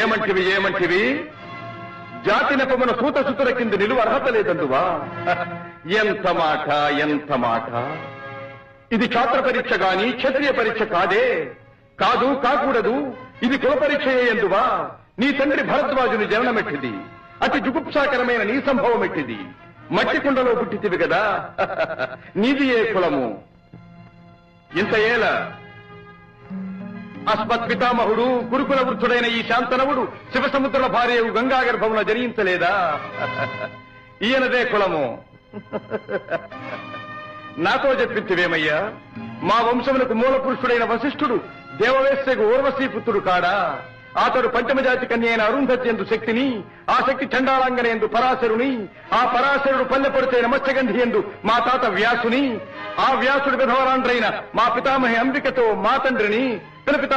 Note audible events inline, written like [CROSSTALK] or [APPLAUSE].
ఏమంటివి ఏమంటివి? జాతి నెపమున సూత సుతుల కింద నిలువ అర్హత లేదందువా? ఎంత మాట ఎంత మాట? ఇది ఛాత్ర పరీక్ష గాని క్షత్రియ పరీక్ష కాదే. కాదు కాకూడదు. ఇది కుల పరీక్ష ఎందువా? నీ తండ్రి భరద్వాజుని జననమెట్టిది. అతి జుగుప్సాకరమైన నీ సంభవం ఎట్టిది మట్టి కుండలో పుట్టితివి కదా. [LAUGHS] నీది ఏ కులము? ఇంత ఏలా? అస్మత్ పితామహుడు గురుకుల వృద్ధుడైన ఈ శాంతనవుడు శివసముద్రుల భార్య గంగా గర్భమున జనించలేదా? [LAUGHS] ఈయనదే కులము. [LAUGHS] నాతో చెప్పించివేమయ్యా మా వంశములకు మూల పురుషుడైన వశిష్ఠుడు దేవవేశ్యకు ఊర్వశీ పుత్రుడు కాడా? అతడు పంచమజాతి కన్య అయిన అరుంధత్యందు శక్తిని ఆ శక్తి చండాళంగనేందు పరాశరుని ఆ పరాశరుడు పల్లెపడితే మత్స్యగంధి ఎందు మా తాత వ్యాసుని ఆ వ్యాసుడు విధవరాండ్రైన మా పితామహి అంబికతో మా తండ్రిని పిలపిత